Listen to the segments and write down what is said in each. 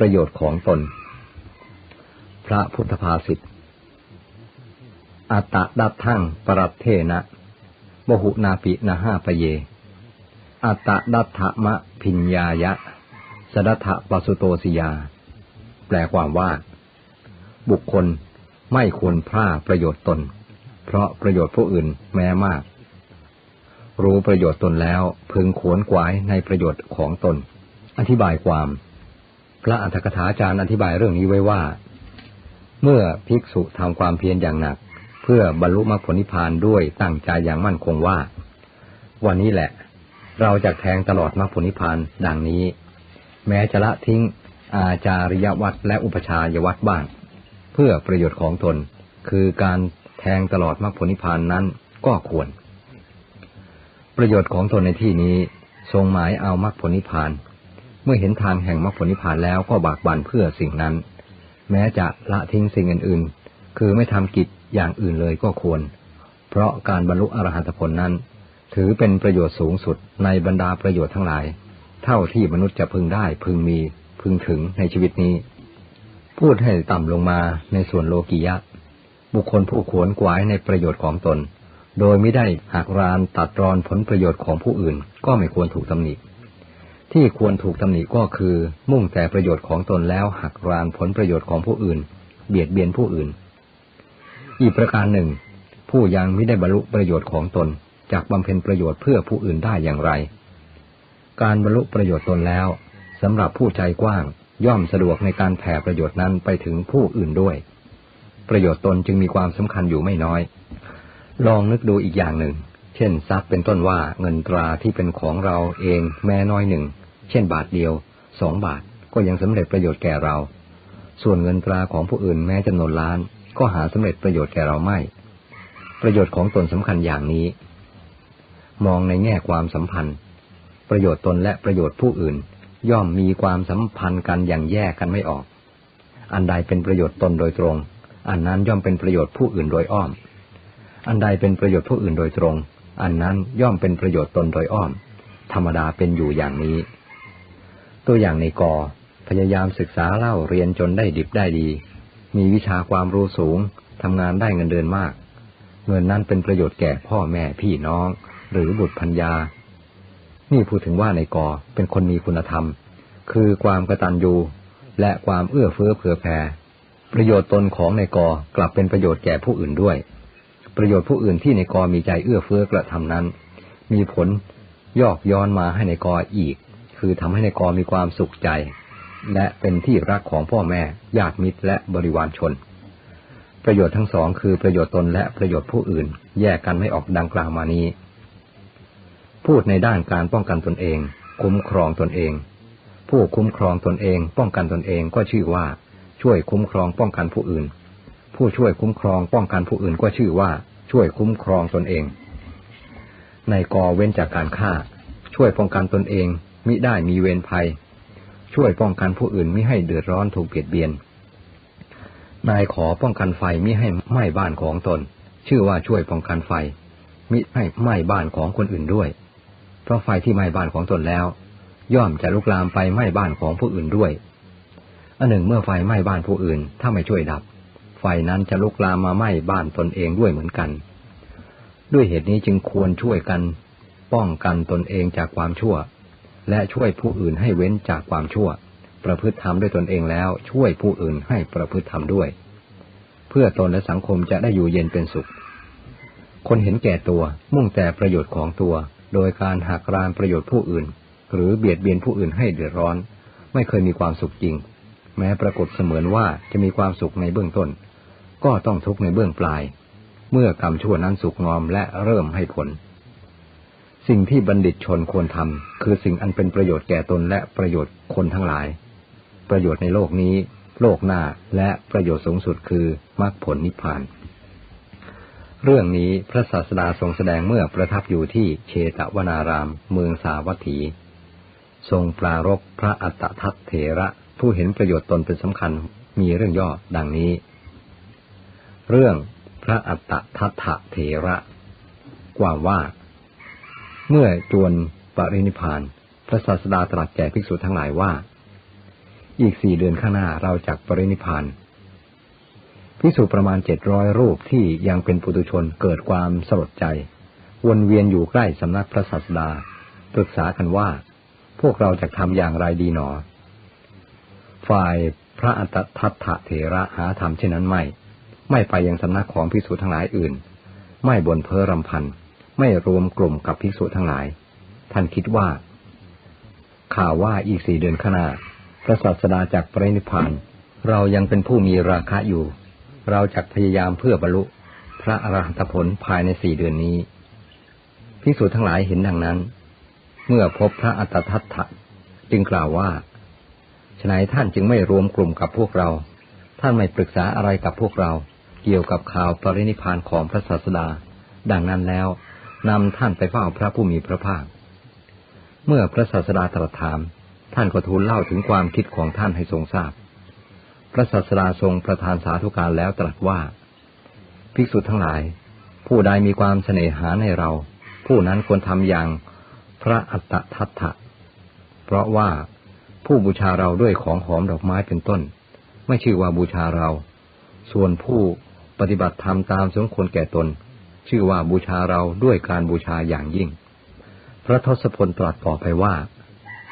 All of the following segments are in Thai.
ประโยชน์ของตน พระพุทธภาษิต อัตตะดัตทั่งปรัตเทนะมหุนาปินาห้าปเย อัตตะดัตถมะพิญญายะ สดัตถปสุโตสิยา แปลความว่า บุคคลไม่ควรพร่าประโยชน์ตน เพราะประโยชน์ผู้อื่นแม้มาก รู้ประโยชน์ตนแล้วพึงขวนขวายในประโยชน์ของตน อธิบายความ พระอัฏฐกถาจารย์อธิบายเรื่องนี้ไว้ว่า เมื่อภิกษุทำความเพียรอย่างหนัก เพื่อบรรลุมรรคผลนิพพานด้วยตั้งใจอย่างมั่นคงว่า วันนี้แหละ เราจะแทงตลอดมรรคผลนิพพานดังนี้ แม้จะละทิ้งอาจาริยวัตรและอุปชายวัตรบ้าง เพื่อประโยชน์ของตน คือการแทงตลอดมรรคผลนิพพานนั้นก็ควร ประโยชน์ของตนในที่นี้ทรงหมายเอามรรคผลนิพพาน เมื่อเห็นทางแห่งมรรคผลนิพพานแล้วก็บากบั่นเพื่อสิ่งนั้น แม้จะละทิ้งสิ่งอื่นๆ คือไม่ทำกิจอย่างอื่นเลยก็ควร เพราะการบรรลุอรหัตผลนั้น ถือเป็นประโยชน์สูงสุดในบรรดาประโยชน์ทั้งหลาย เท่าที่มนุษย์จะพึงได้พึงมีพึงถึงในชีวิตนี้ พูดให้ต่ำลงมาในส่วนโลกียะ บุคคลผู้ขวนขวายในประโยชน์ของตน โดยไม่ได้หักรานตัดรอนผลประโยชน์ของผู้อื่นก็ไม่ควรถูกตำหนิ ที่ควรถูกตำหนิก็คือ มุ่งแต่ประโยชน์ของตนแล้วหักรานผลประโยชน์ของผู้อื่น เบียดเบียนผู้อื่น อีกประการหนึ่ง ผู้ยังไม่ได้บรรลุประโยชน์ของตนจากบำเพ็ญประโยชน์เพื่อผู้อื่นได้อย่างไร การบรรลุประโยชน์ตนแล้วสำหรับผู้ใจกว้าง ย่อมสะดวกในการแผ่ประโยชน์นั้นไปถึงผู้อื่นด้วย ประโยชน์ตนจึงมีความสำคัญอยู่ไม่น้อย ลองนึกดูอีกอย่างหนึ่ง เช่นทรัพย์เป็นต้นว่าเงินตราที่เป็นของเราเองแม้น้อยหนึ่ง เช่นบาทเดียวสองบาทก็ยังสำเร็จประโยชน์แก่เรา ส่วนเงินตราของผู้อื่นแม้จำนวนล้าน ก็หาสำเร็จประโยชน์แก่เราไม่ ประโยชน์ของตนสำคัญอย่างนี้ มองในแง่ความสัมพันธ์ ประโยชน์ตนและประโยชน์ผู้อื่น ย่อมมีความสัมพันธ์กันอย่างแยกกันไม่ออก อันใดเป็นประโยชน์ตนโดยตรง อันนั้นย่อมเป็นประโยชน์ผู้อื่นโดยอ้อม อันใดเป็นประโยชน์ผู้อื่นโดยตรง อันนั้นย่อมเป็นประโยชน์ตนโดยอ้อม ธรรมดาเป็นอยู่อย่างนี้ ตัวอย่างในกอพยายามศึกษาเล่าเรียนจนได้ดิบได้ดี มีวิชาความรู้สูงทำงานได้เงินเดือนมาก เงินนั้นเป็นประโยชน์แก่พ่อแม่พี่น้อง หรือบุตรพัญญา นี่พูดถึงว่าในกอเป็นคนมีคุณธรรม คือความกระตันยูและความเอื้อเฟื้อเผื่อแผ่ประโยชน์ตนของในกอกลับเป็นประโยชน์แก่ผู้อื่นด้วย ประโยชน์ผู้อื่นที่ในกอมีใจเอื้อเฟื้อกระทำนั้น มีผลยอกย้อนมาให้ในกออีก คือทำให้ในกอมีความสุขใจ และเป็นที่รักของพ่อแม่ญาติมิตรและบริวารชน ประโยชน์ทั้งสองคือประโยชน์ตนและประโยชน์ผู้อื่น แยกกันไม่ออกดังกล่าวมานี้ พูดในด้านการป้องกันตนเอง คุ้มครองตนเอง ผู้คุ้มครองตนเอง ป้องกันตนเองก็ชื่อว่า ช่วยคุ้มครองป้องกันผู้อื่น ผู้ช่วยคุ้มครองป้องกันผู้อื่นก็ชื่อว่า ช่วยคุ้มครองตนเองในกอเว้นจากการฆ่า ช่วยป้องกันตนเอง มิได้มีเวรภัย ช่วยป้องกันผู้อื่นมิให้เดือดร้อนถูกเบียดเบียน นายขอป้องกันไฟมิให้ไหม้บ้านของตน ชื่อว่าช่วยป้องกันไฟ มิให้ไหม้บ้านของคนอื่นด้วย เพราะไฟที่ไหม้บ้านของตนแล้ว ย่อมจะลุกลามไปไหม้บ้านของผู้อื่นด้วยอันหนึ่งเมื่อไฟไหม้บ้านผู้อื่น ถ้าไม่ช่วยดับ ไฟนั้นจะลุกลามมาไหม้บ้านตนเองด้วยเหมือนกัน ด้วยเหตุนี้จึงควรช่วยกัน ป้องกันตนเองจากความชั่ว และช่วยผู้อื่นให้เว้นจากความชั่ว ประพฤติธรรมด้วยตนเองแล้ว ช่วยผู้อื่นให้ประพฤติธรรมด้วย เพื่อตนและสังคมจะได้อยู่เย็นเป็นสุข คนเห็นแก่ตัวมุ่งแต่ประโยชน์ของตัว โดยการหักรานประโยชน์ผู้อื่น หรือเบียดเบียนผู้อื่นให้เดือดร้อน ไม่เคยมีความสุขจริง แม้ปรากฏเสมือนว่าจะมีความสุขในเบื้องต้น ก็ต้องทุกข์ในเบื้องปลาย เมื่อกรรมชั่วนั้นสุกงอมและเริ่มให้ผล สิ่งที่บัณฑิตชนควรทำคือสิ่งอันเป็นประโยชน์แก่ตนและประโยชน์คนทั้งหลาย ประโยชน์ในโลกนี้ โลกหน้าและประโยชน์สูงสุดคือมรรคผลนิพพาน เรื่องนี้พระศาสดาทรงแสดงเมื่อประทับอยู่ที่เชตวนาราม เมืองสาวัตถี ทรงปรารบพระอัตตทัตเถระผู้เห็นประโยชน์ตนเป็นสำคัญมีเรื่องย่อดังนี้ เรื่องพระอัตตทัตเถระกว่าว่า เมื่อจวนปรินิพาน พระศาสดาตรัสแก่ภิกษุทั้งหลายว่า อีกสี่เดือนข้างหน้าเราจักปรินิพานพิสูจประมาณเจ็ดร้อยรูปที่ยังเป็นปุถุชนเกิดความสลดใจ วนเวียนอยู่ใกล้สำนักพระศาสดาปรึกษากันว่า พวกเราจะทำอย่างไรดีหนอ ฝ่ายพระอัตทัตถะเถระหาธรรมเช่นนั้นไม่ ไม่ไปยังสำนักของพิสูจทั้งหลายอื่น ไม่บนเพ้อรำพัน ไม่รวมกลุ่มกับพิสูจทั้งหลาย ท่านคิดว่า ข่าวว่าอีกสี่เดือนข้างหน้า พระศาสดาจากปรินิพาน เรายังเป็นผู้มีราคะอยู่ เราจะพยายามเพื่อบรรลุ พระอรหันตผลภายในสี่เดือนนี้พิสูจน์ทั้งหลายเห็นดังนั้น เมื่อพบพระอัตทัตถะจึงกล่าวว่าฉนัยท่านจึงไม่รวมกลุ่มกับพวกเรา ท่านไม่ปรึกษาอะไรกับพวกเรา เกี่ยวกับข่าวปรินิพานของพระศาสดา ดังนั้นแล้ว นำท่านไปเฝ้าพระผู้มีพระภาค เมื่อพระศาสดาตรัสถาม ท่านก็ทูลเล่าถึงความคิดของท่านให้ทรงทราบ พระศาสดาทรงประทานสาธุการแล้วตรัสว่า ภิกษุทั้งหลาย ผู้ใดมีความเสน่หาในเรา ผู้นั้นควรทำอย่างพระอัตตทัตถะ เพราะว่าผู้บูชาเราด้วยของหอมดอกไม้เป็นต้น ไม่ชื่อว่าบูชาเรา ส่วนผู้ปฏิบัติธรรมตามสมควรแก่ตน ชื่อว่าบูชาเราด้วยการบูชาอย่างยิ่ง พระทศพลตรัสต่อไปว่า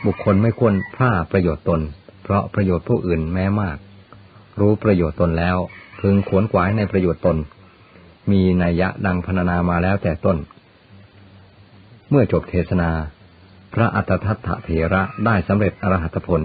บุคคลไม่ควรพลาดประโยชน์ตน เพราะประโยชน์ผู้อื่นแม้มาก รู้ประโยชน์ตนแล้วพึงขวนขวายในประโยชน์ตน มีนัยยะดังพรรณนามาแล้วแต่ต้น เมื่อจบเทศนา พระอัตถทัตถเถระได้สำเร็จอรหัตผล